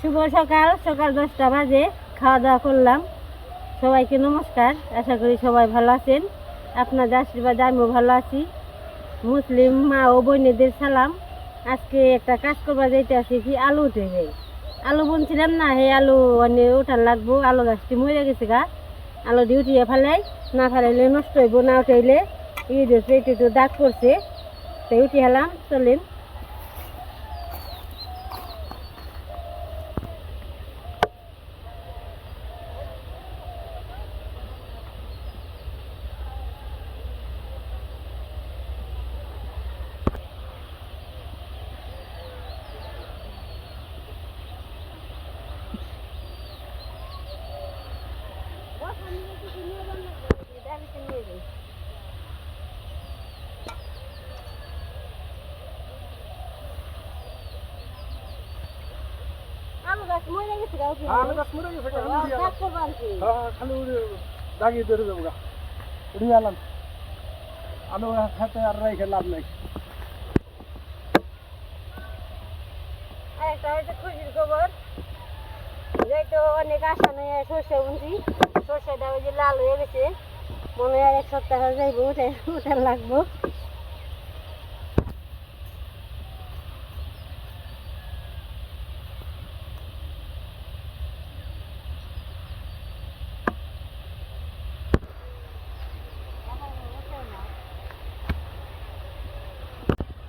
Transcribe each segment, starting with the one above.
শুভ সকাল সকাল দশটা বাজে খাওয়া দাওয়া করলাম। সবাইকে নমস্কার, আশা করি সবাই ভালো আছেন। আপনাদের আশীর্বাদে আমিও ভালো আছি। মুসলিম মা ও বোনেদের সালাম। আজকে একটা কাজ করবার আসি কি, আলু উঠে যাই আলু বুনছিলাম না হে আলু অনেক উঠান লাগবো, আলু গাছটি মরে গেছে গা। আলু দিয়ে উঠিয়ে ফেলাই, না ফেলাইলে নষ্ট হইব, না উঠাইলে এই দিয়েছে একটু একটু দাগ পড়ছে, তাই উঠে হেলাম চলেন আলু গাছ মরে গেছে গাছ মরে গেছে কি। হ্যাঁ, হ্যাঁ, খালি উড়ে দাগিয়ে ধরে যাব গা। উড়িয়ে আলাম আলু হাতে আর লাভ নাই। খুশির খবর। অনেক আশা সর্ষে বুনছি। সর্ষেটা ওই যে লাল হয়ে গেছে। মনে হয় এক সপ্তাহ যাইবো উঠে উঠে লাগবো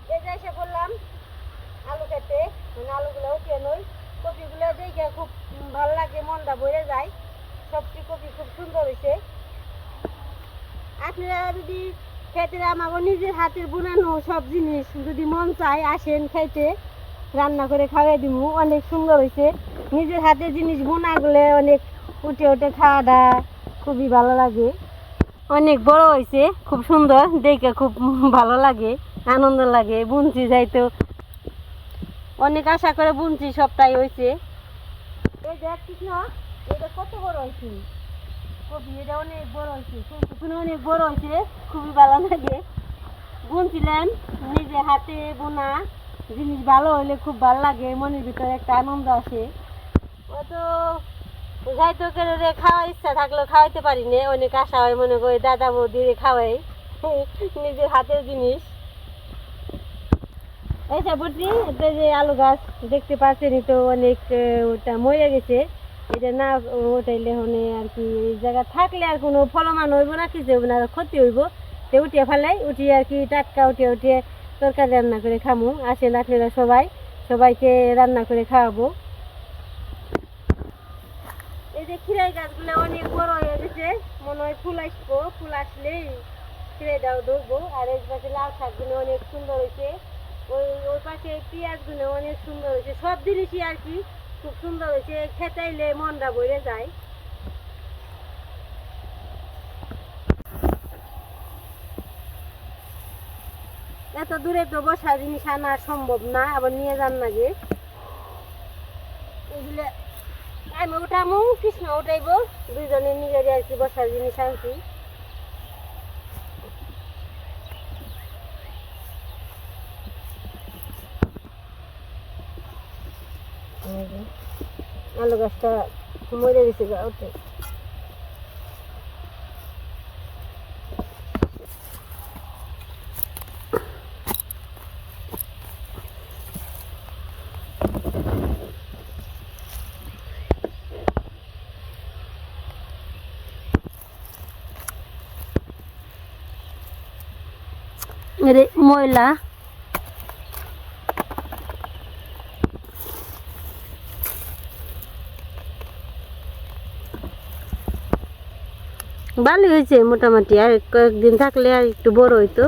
এই যে এসে বললাম আলু খেতে মানে আলুগুলো উঠিয়ে নই কপিগুলো দেখে খুব উম, মনটা ভরে যায় সবটি কপি খুব সুন্দর হয়েছে আপনারা যদি খেতে আমাকে নিজের হাতের বুনানো সব জিনিস যদি মন চায় আসেন খাইতে রান্না করে খাওয়াই দিব অনেক সুন্দর হয়েছে নিজের হাতের জিনিস বোনাগুলো অনেক উঠে উঠে খাওয়াটা খুবই ভালো লাগে। অনেক বড় হয়েছে খুব সুন্দর, দেখে খুব ভালো লাগে, আনন্দ লাগে, বুনছি যাইতো অনেক আশা করে বুনছি, সবটাই হয়েছে দেখছিস না এটা কত বড় হয়েছে? কপি এটা অনেক বড় হয়েছে। ফুলকপি অনেক বড় হয়েছে। খুবই ভালো লাগে। বুনছিলেন? নিজে হাতে বোনা জিনিস ভালো হলে খুব ভালো লাগে। মনের ভিতরে একটা আনন্দ আসে। অত যাইতো কেন রে খাওয়ার ইচ্ছা থাকলেও খাওয়াইতে পারি না। অনেক আশা হয় মনে করি দাদা বৌদি খাওয়াই। নিজের হাতের জিনিস। এই সাপোর্টটি এটা যে আলু গাছ দেখতে পাচ্ছেন তো অনেক ওটা মরে গেছে। এটা না ওটাইলে হনে আর কি, এই জায়গা থাকলে আর কোনো ফলমান হইব না, কিছু হইব না ক্ষতি হইব। তো উঠিয়ে ফেলাই, উঠিয়ে আর কি টাটকা উঠিয়ে উঠিয়ে তরকারি রান্না করে খামু। আসেন আপনারা সবাই, সবাইকে রান্না করে খাওয়াবো। এই যে খিরাই গাছগুলো অনেক বড় হয়ে গেছে, মনে হয় ফুল আসব, ফুল আসলেই খিরাইটাও ধরবো। আর এই পাশে লাল শাকগুলো অনেক সুন্দর হয়েছে। ওই ওই পাশে পেঁয়াজগুলো অনেক সুন্দর হয়েছে। সব জিনিসই আর কি খুব সুন্দর হয়েছে। খেতাইলে মনটা ভরে যায়। এত দূরে তো বসা জিনিস আনা সম্ভব না, আবার নিয়ে যান না যে। এগুলো আমি উঠামু কৃষ্ণ উঠাইব দুইজনে নিজের আর কি বসার জিনিস আনছি। এই যে, আলু গাছটা মরে গেছে গা ওঠে রে ময়লা ভালোই হয়েছে মোটামুটি আর কয়েকদিন থাকলে আর একটু বড় হইতো।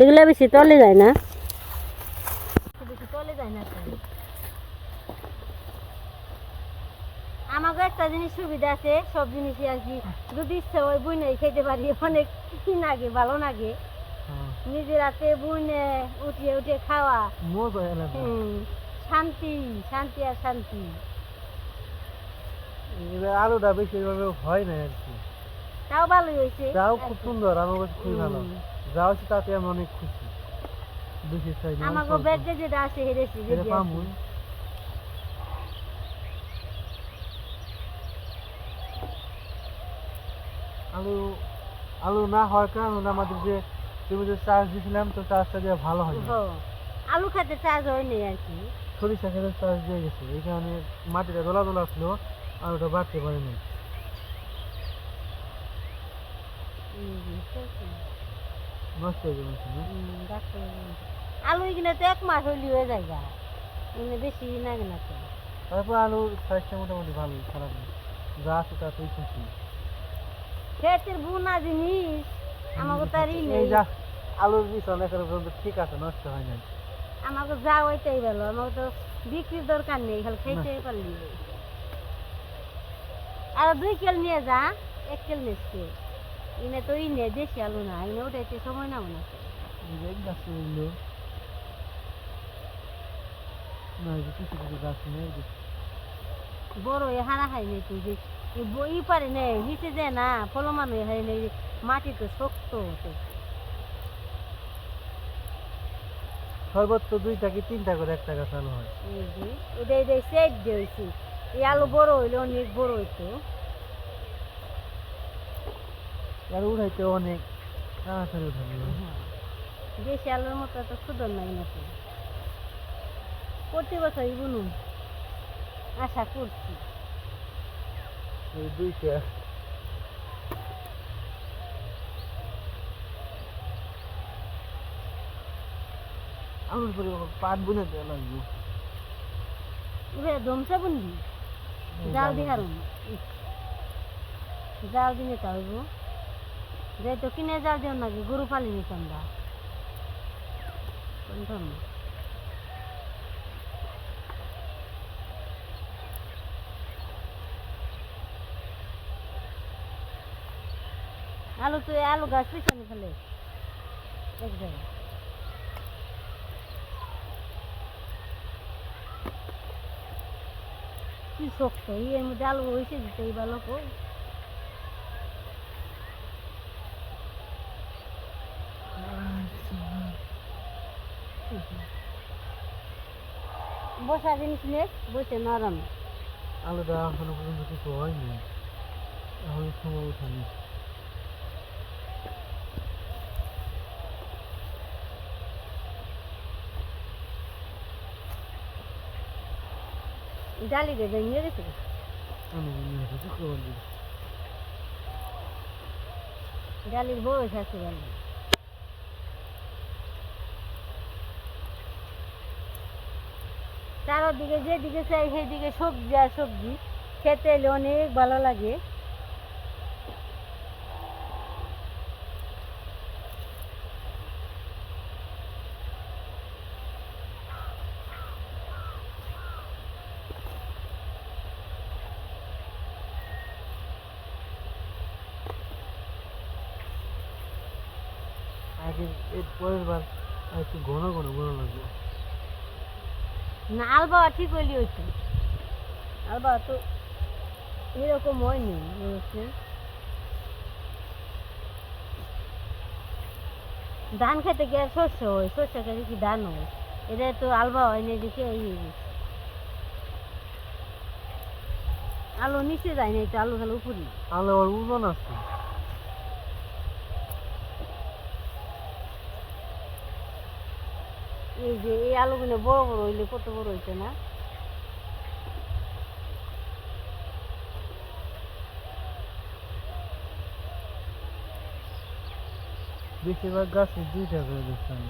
এগুলো বেশি তলে যায় না। তলে যায় না আমাকে একটা জিনিস সুবিধা আছে সব জিনিসই আর কি। যদি ইচ্ছে হয় বুনে খেতে পারি অনেক কি লাগে ভালো লাগে নিজের হাতে বুনে উঠিয়ে উঠিয়ে খাওয়া। শান্তি শান্তি আর শান্তি। আলুটা বেশি এভাবে হয় না আর কি। তাও ভালোই হয়েছে। তাও খুব সুন্দর আমার কাছে খুবই ভালো। যা তাতে আমি অনেক খুশি। বেশি চাই না আমাকে ব্যাগে যেটা আছে হেরেছি এটা পামু। আলু আলু না হওয়ার কারণে আমাদের যে তুমি যে চার্জ দিয়েছিলাম তো চার্জটা দিয়ে ভালো হয় আলু খাতে চার্জ হয়নি আর কি। সরিষা খেতে চার্জ দিয়ে গেছে এই কারণে মাটিটা দোলা দোলা ছিল। বাড়তে পারেনি। নষ্ট হয়ে গেছে না? আলু এখানে তো এক মাস হইলি হয়ে যায় গা। এখানে বেশি না তো। তারপর আলুর সাইজটা মোটামুটি ভালো খারাপ না। যা আছে তাতেই খুশি ক্ষেতের বুনা জিনিস আমাকে আর ই নেই। আলুর বীজ অনেক ঠিক আছে নষ্ট হয় না আমাকে যা ওইটাই ভালো আমাকে তো বিক্রির দরকার নেই খালি খাইতে পারলি। আর দুই কেল নিয়ে যা এক কেল নিচ্ছে ইনে তো ই দেশি আলু না ইনে ওটাইতে সময় না। যে না যে যে। বড় এ হারা খাই নেই তুই যে ই পারে নেই নিচে যায় না ফলমান হয়ে হয় নেই মাটি তো শক্ত হতে সর্বোচ্চ দুইটা কি তিনটা করে একটা গাছ আলু হয়? যে এটা সেট দিয়েছি এই আলু বড় হইলে অনেক বড় হইতো। আর উঠাইতে অনেক তাড়াতাড়ি উঠাবে দেশি আলুর মতো এত সুন্দর নাই নাকি? প্রতি বছরই বুনুন। আশা করছি। এই দুইটা। আলুর পরে পাট বুনে দেওয়া লাগবে। ধমসা বুনবি? জাল দি হারুন জাল দিনে তা হইব। যাই তো কিনে জাল দিও নাকি গরু পালি নিতাম দা আলু তো, আলু গাছ পিছনে ফেলে। এক জায়গায়। কি শক্ত? এর মধ্যে আলু হয়েছে দিতেই ভালো কো বসা জিনিস নে, বসে নরম। আলুটা এখনও পর্যন্ত কিছু হয়নি। এখন সময় উঠানি ডালি দে ভেঙে গেছে নিয়ে দিন ডালির বয়স আছে ডালি চারদিকে যেদিকে চাই সেদিকে সবজি আর সবজি খেতে এলে অনেক ভালো লাগে আগে এর পরের বার আর একটু ঘন ঘন ঘন লাগবে। না আলবা ঠিক হইলি হইতো। আলবা তো এরকম হয়নি ধান খেতে গিয়ে শস্য হয়? শস্য খেতে কি ধান হয়? এটা তো আলবা হয়নি দেখে এই আলু নিচে যায় না এটা আলু খালি উপরে। আলু আবার ওজন আছে। এই যে এই আলুগুলো বড় বড় হইলে কত বড় হইছে না? বেশিরভাগ গাছে দুইটা করে দেখতাম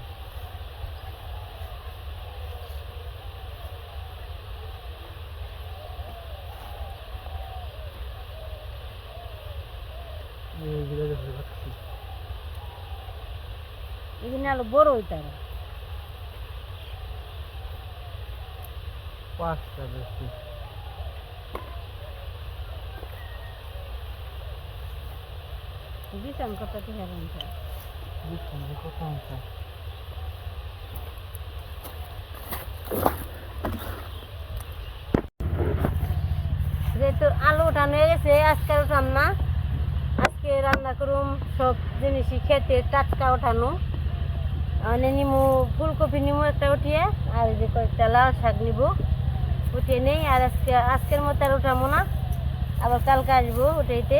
এখানে আলু বড় হইতে পাঁচটা দেখছি দিতাম কত টাকা রয়েছে দেখুন যে কত আছে যেহেতু আলু উঠানো হয়ে গেছে আজকে উঠাম না আজকে রান্না করুম সব জিনিসই খেতে টাটকা উঠানো। মানে নিমু ফুলকপি নিমু একটা উঠিয়ে আর যে কয়েকটা লাল শাক নিব। উঠিয়ে নেই, আর আজকে, আজকের মতো আর উঠাবো না। আবার কালকে আসব উঠাইতে।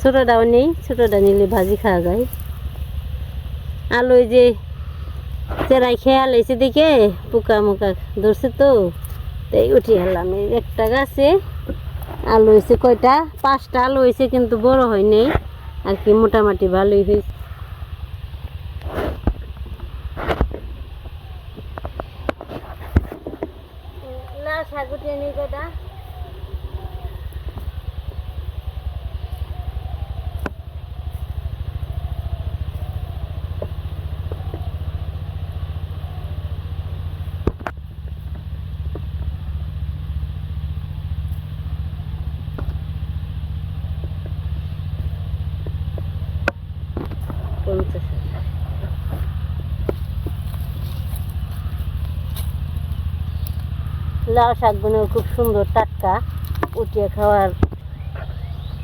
ছোটোটাও নেই, ছোটোটা নিলে ভাজি খাওয়া যায়। আলু ওই যে চেরাই খেয়াল হয়েছে দিকে পোকা মোকা ধরছে তো। তাই আনলাম। এই একটা গাছে আলু হয়েছে কয়টা? পাঁচটা আলু হয়েছে, কিন্তু বড় হয় নাই। আর কি মোটামুটি ভালোই হয়েছে লাল শাক উঠিয়ে নিই কয়টা পঞ্চাশ লাল শাকগুলো খুব সুন্দর টাটকা উঠিয়ে খাওয়ার।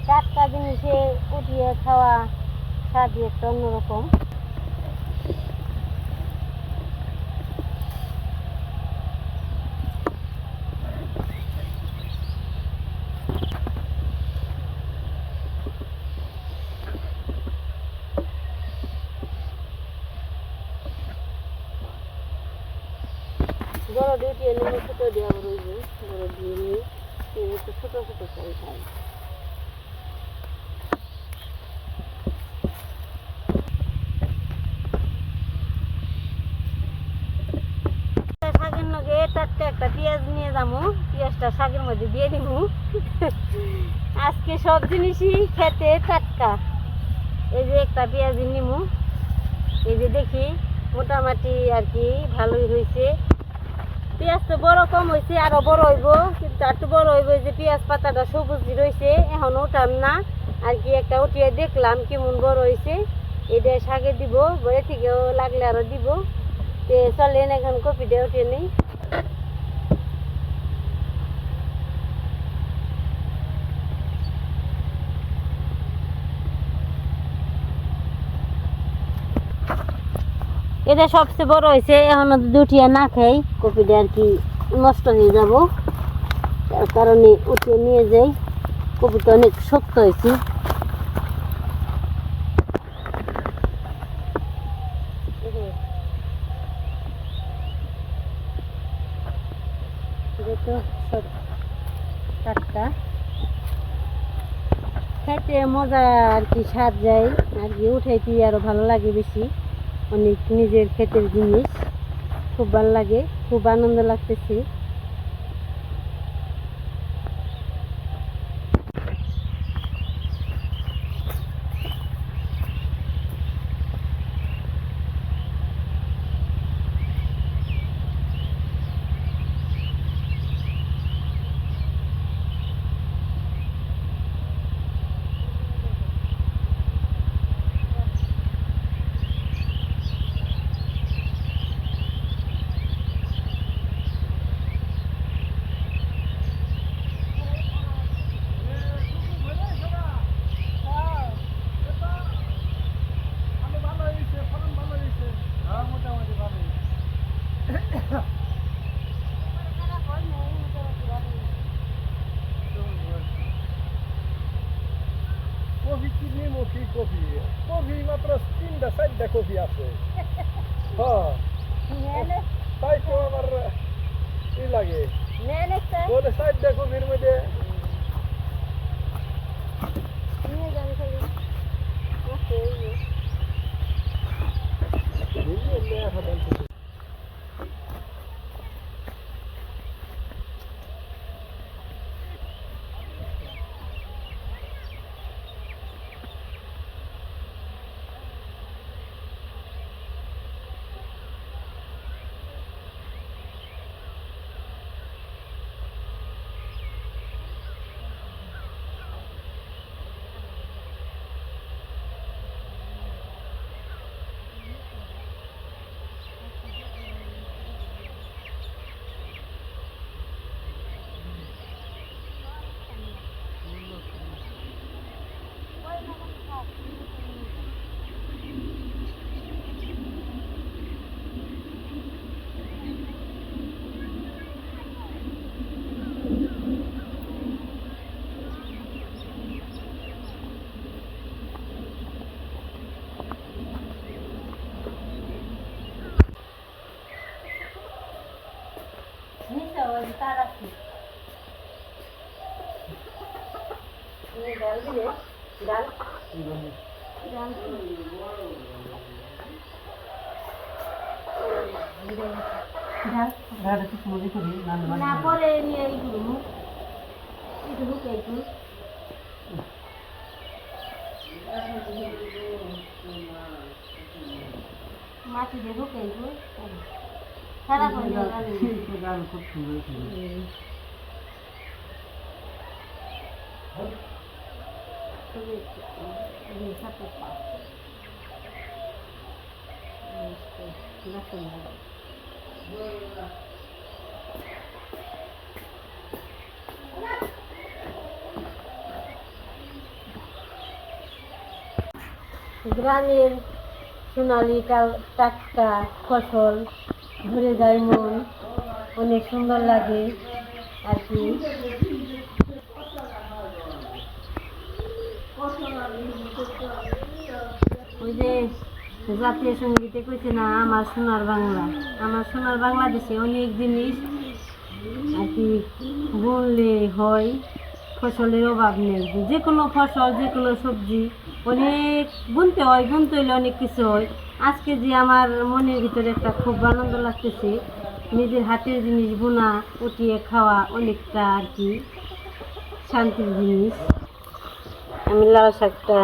টাটকা জিনিসে উঠিয়ে খাওয়া স্বাদই একটা অন্যরকম। বড় ডিউটি এনে ছোট দিয়ে আবার ওই যে বড় দিয়ে নিয়ে ছোট ছোট করে খাই টাটকা একটা পেঁয়াজ নিয়ে যাব পেঁয়াজটা শাকের মধ্যে দিয়ে দিব আজকে সব জিনিসই খেতে টাটকা। এই যে একটা পেঁয়াজ নিমু। এই যে দেখি, মোটামুটি আর কি ভালোই হয়েছে পেঁয়াজ তো বড় কম হয়েছে আরও বড় হইব, কিন্তু একটু বড় হইব যে পেঁয়াজ পাতাটা সবুজ রয়েছে এখন উঠাম না। আর কি একটা উঠিয়ে দেখলাম কেমন বড় হয়েছে এটা শাকে দিব বলে থেকেও লাগলে আরও দিব। তে চলেন, এখন কপিটা উঠিয়ে নেই। এটা সবচেয়ে বড় হয়েছে, এখনও দুটিয়া না খাই কপিটা আর কি নষ্ট হয়ে যাব। তার কারণে উঠিয়ে নিয়ে যাই, কপিটা অনেক শক্ত হয়েছে। সব খাইতে মজা আর কি স্বাদ যায়, আর কি উঠাইতে আরও ভালো লাগে বেশি। অনেক নিজের ক্ষেতের জিনিস। খুব ভালো লাগে খুব আনন্দ লাগতেছে। সারা করে গান খুব সুন্দর ছিল গ্রামের সোনালি টা- টাটকা ফসল ঘুরে যায় মন। অনেক সুন্দর লাগে আর কি। ওই যে জাতীয় সঙ্গীতে কইছে না, আমার সোনার বাংলা। আমার সোনার বাংলাদেশে অনেক জিনিস আর কি বললে হয়, ফসলের অভাব নেই। যে কোনো ফসল, যে কোনো সবজি অনেক বুনতে হয়, বুনতে হইলে অনেক কিছু হয়। আজকে যে আমার মনের ভিতরে একটা খুব আনন্দ লাগতেছে, নিজের হাতের জিনিস বোনা, উঠিয়ে খাওয়া অনেকটা আর কি শান্তির জিনিস। আমি লাল শাকটা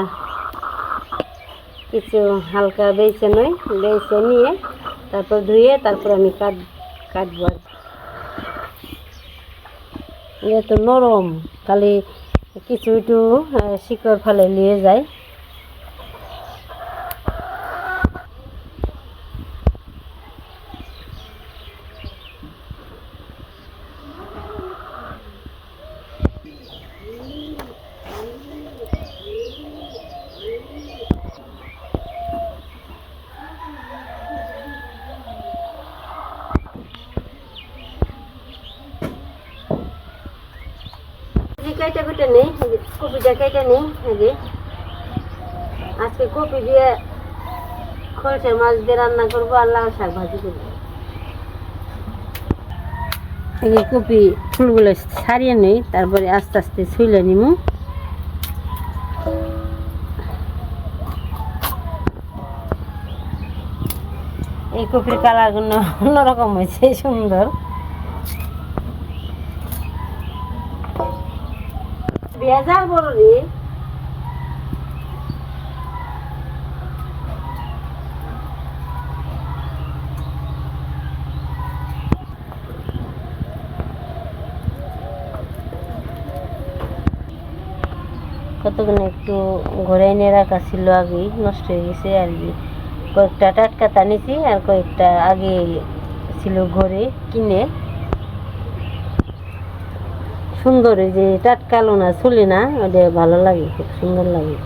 কিছু হালকা বেছে নই বেছে নিয়ে তারপর ধুয়ে তারপর আমি কাট, কাটবো আর তো নরম, খালি কিছু একটু শিকড় ফেলে নিয়ে যায় যে কেটে কেটে নেই এই যে কপিটা কেটে যে। আজকে কপি দিয়ে খরচের মাছ দিয়ে রান্না করব, আর লাল শাক ভাজি করব। এই কপি ফুলগুলো ছাড়িয়ে নেই, তারপরে আস্তে আস্তে ছুইলে নিমু। এই কপির কালারগুলো অন্যরকম হয়েছে, সুন্দর। ভেজাল বড় রে। কতক্ষণ একটু ঘরে নিয়ে রাখা ছিল আগে নষ্ট হয়ে গেছে আর কি। কয়েকটা টাটকা টানিছি আর কয়েকটা আগে ছিল ঘরে কিনে। সুন্দর, এই যে টাটকা না চুলি না ওটা ভালো লাগে, খুব সুন্দর লাগে।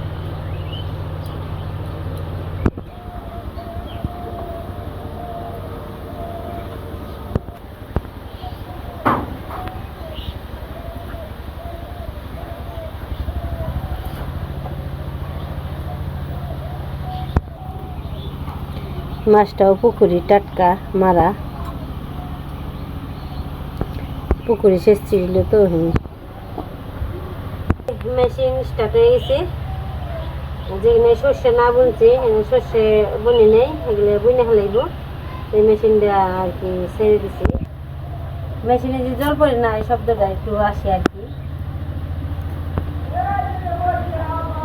মাছটাও পুকুরি টাটকা মারা। পুকুরি শেষ ছিল তো মেশিন স্টার্ট হয়ে গেছে। যেখানে সর্ষে না বুনছে সর্ষে বনি নেই, এগুলো বুনে ফেলাইব। এই মেশিনটা আর কি ছেড়ে দিছে। মেশিনে যে জল পড়ে না, এই শব্দটা একটু আসে আর কি।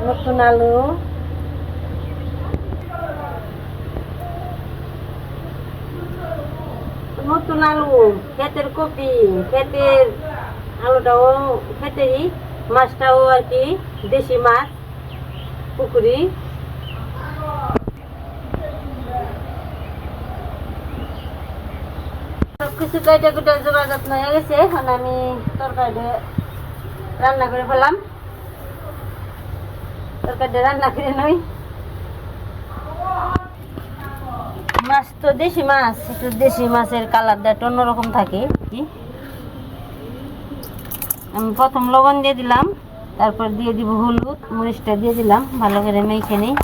নতুন আলু নতুন আলু ক্ষেতের কপি, ক্ষেতের আলুটাও, ক্ষেতেরই মাছটাও আর কি দেশি মাছ, পুকুরি। কিছু কেটে কুটে জোগাড় যত্ন হয়ে গেছে, এখন আমি তরকারিটা রান্না করে ফেলাম। তরকারিটা রান্না করে নই। মাছ তো দেশি মাছ, একটু দেশি মাছের কালারটা একটু অন্যরকম থাকে আমি প্রথম লবণ দিয়ে দিলাম, তারপর দিয়ে দিব হলুদ, মরিচটা দিয়ে দিলাম, ভালো করে মেখে নিই।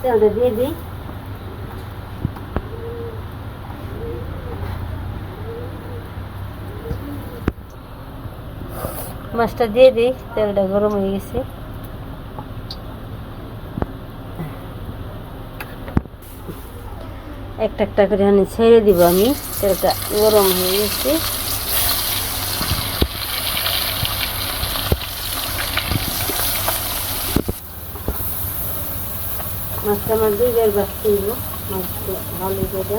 তেলটা দিয়ে দিই। মাছটা দিয়ে দিই, তেলটা গরম হয়ে গেছে। একটা একটা করে আমি ছেড়ে দিব আমি, তেলটা গরম হয়ে গেছে। মাছটা আমার দুইবার বাঁচতে দিব মাছটা ভালো করে।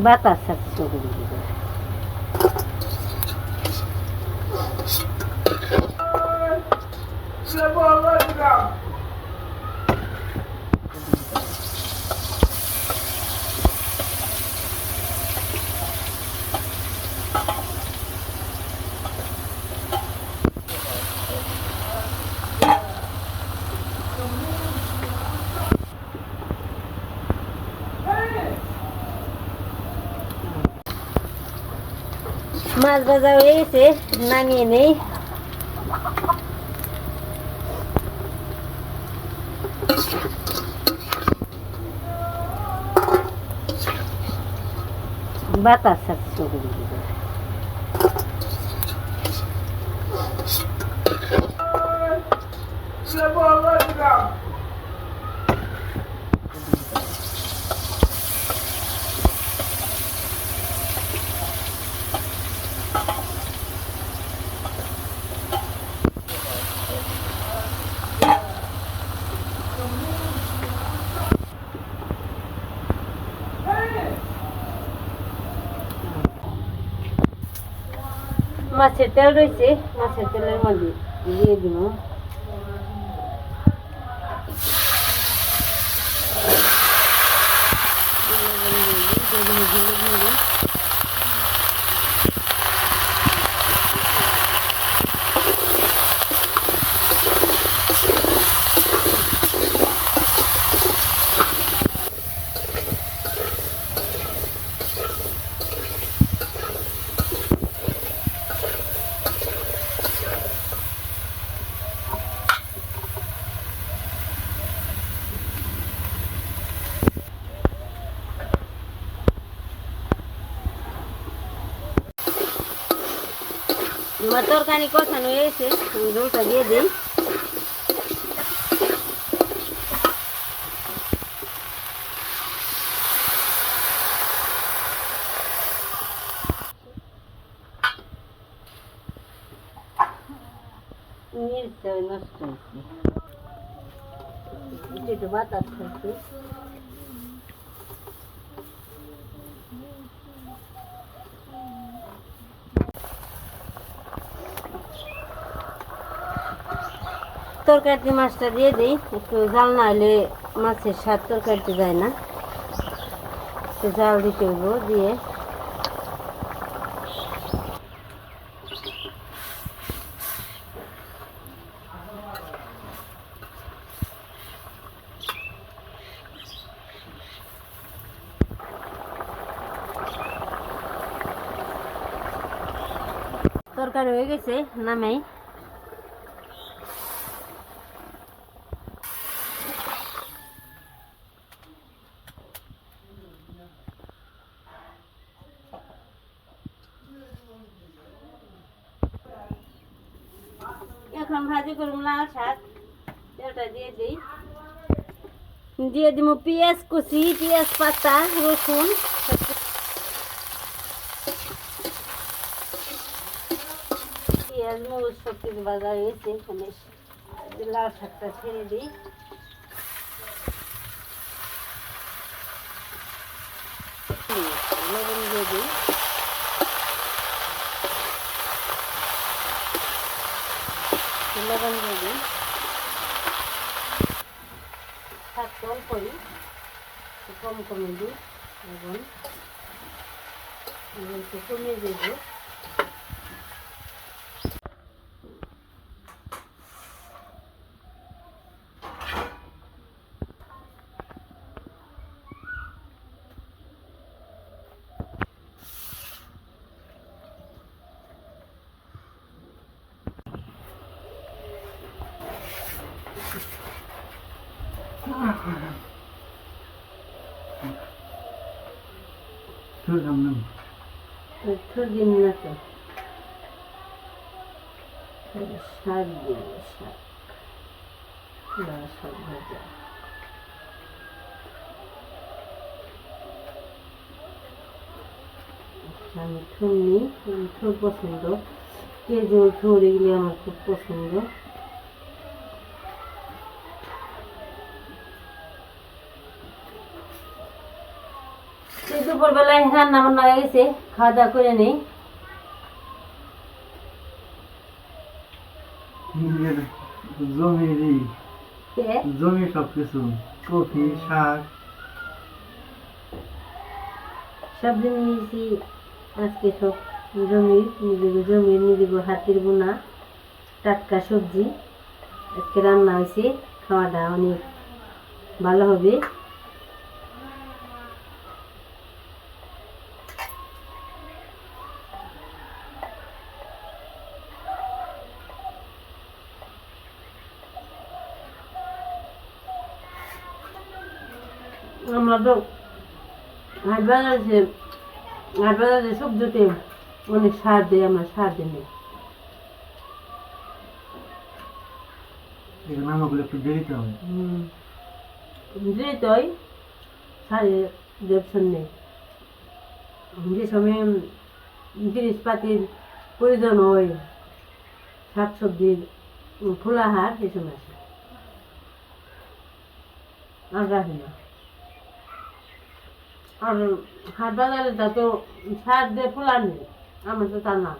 মাছ ভাজা হয়ে গেছে নামিয়ে নেই বাতাস আছে মাছ ভাজা হয়ে গেছে নামিয়ে নেই বাতাস আছে মাছের তেল রয়েছে মাছের তেলের মধ্যে দিয়ে দিব আমার তরকারি কষানো হয়ে গেছে আমি ঝোলটা দিয়ে দিই মিরটা নষ্ট হয়েছে একটু বাতাস খাচ্ছে তরকারিতে মাছটা দিয়ে দিই। একটু জাল না হলে মাছের স্বাদ তরকারিতে যায় না। একটু জাল দিতে হইব দিয়ে। তরকারি হয়ে গেছে, নামাই। এখন ভাজি করুন লাল শাক। তেলটা দিয়ে দিই। দিয়ে দিব পেঁয়াজ কুচি, পেঁয়াজ পাতা, রসুন। পেঁয়াজ, মরিচ সব কিছু বাজার লবণ দিয়ে দিই অল্পই একটু কম কমে দিই লবণ এবার একটু কমিয়ে দেবো শুনলাম না একটু দিন না তো শাক দিব শাক লাল শাক ভাজা আচ্ছা, আমি থুর নিই আমি থুর পছন্দ কেজল থুর এগুলি আমার খুব পছন্দ এই রান্না বান্না হয়ে গেছে খাওয়া দাওয়া করে নেই। জমিরই। জমি সব কিছু কফি শাক নিয়েছি আজকে সব জমির নিজের জমির হাতের বোনা টাটকা সবজি। আজকে রান্না হয়েছে খাওয়াটা অনেক ভালো হবে। আমরা তো হাট বাজারে হাট বাজারে সবজিতে অনেক সার দেয় আমরা সার দিই এর নামগুলো একটু দেরিতে হবে। যেতই সারের ব্যবসা নেই। যে সময় জিনিসপাতির প্রয়োজন হয় শাক সবজির ফুলাহার সময় আসে। আর রাখি না। আর হাট বাজারে তা তো সার দিয়ে ফুলার নেই আমার তো তা না।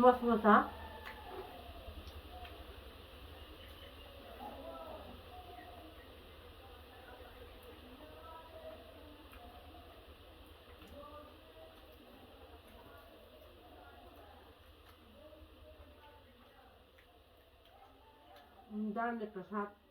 মশমশা। একটা স্বাদ